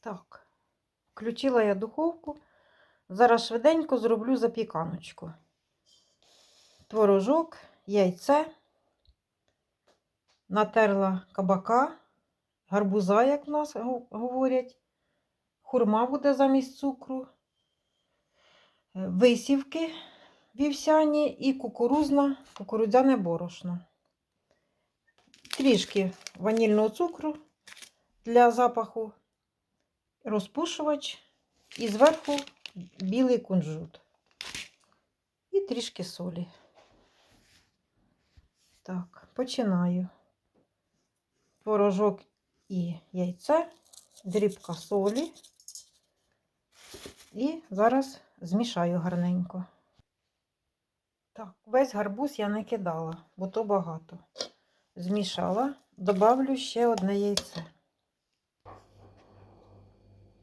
Так, включила я духовку. Зараз швиденько зроблю запіканочку. Творожок, яйце, натерла кабака, гарбуза, як в нас говорять. Хурма буде замість цукру, е, висівки вівсяні і кукурузна, кукурудзяне борошно. Трішки ванільного цукру для запаху, розпушувач і зверху білий кунжут. І трішки солі. Так, починаю. Творожок і яйце, дрібка солі. І зараз змішаю гарненько. Так, весь гарбуз я не кидала, бо то багато. Змішала, добавлю ще одне яйце.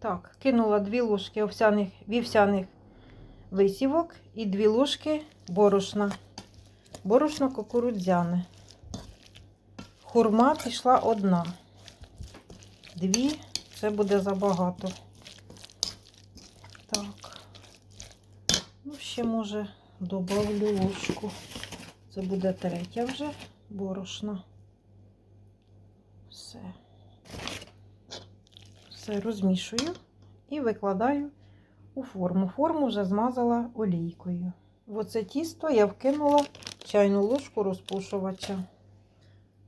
Так, кинула дві ложки овсяних, вівсяних висівок і дві ложки борошна. Борошно кукурудзяне. Хурма пішла одна. Дві це буде забагато. Так. Ну, ще, може, добавлю ложку. Це буде третя вже борошна. Все. Все розмішую і викладаю у форму. Форму вже змазала олійкою. В оце тісто я вкинула чайну ложку розпушувача.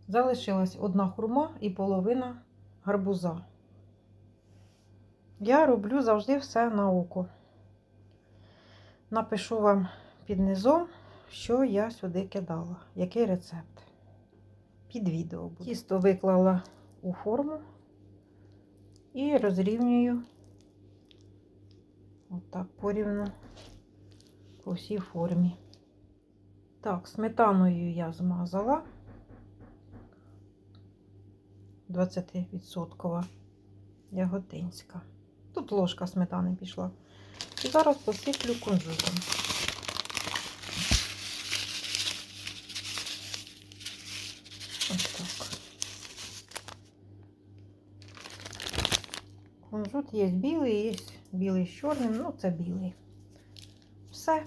Залишилась одна хурма і половина гарбуза. Я роблю завжди все на око. Напишу вам під низом, що я сюди кидала, який рецепт. Під відео буде. Тісто виклала у форму і розрівнюю отак порівну по всій формі. Так, сметаною я змазала 20% яготинська. Тут ложка сметани пішла. І зараз посиплю кунжутом. Ось так. Кунжут є білий, є білий з чорним, ну це білий. Все.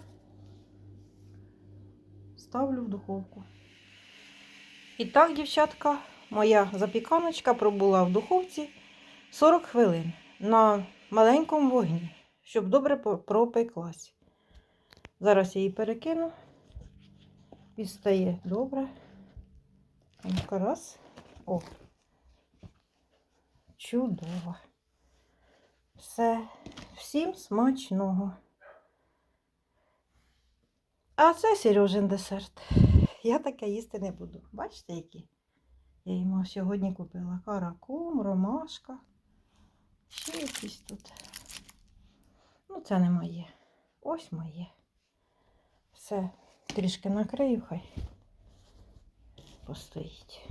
Ставлю в духовку. І так, дівчатка, моя запіканочка пробула в духовці 40 хвилин на маленькому вогні, щоб добре пропеклась. Зараз я її перекину. Відстає добре. Раз. О. Чудово. Все. Всім смачного. А це Сережин десерт. Я таке їсти не буду. Бачите, які? Я йому сьогодні купила каракум, ромашка. Ще якісь тут. Ну, це не моє. Ось моє. Все, трішки накрию, хай постоїть.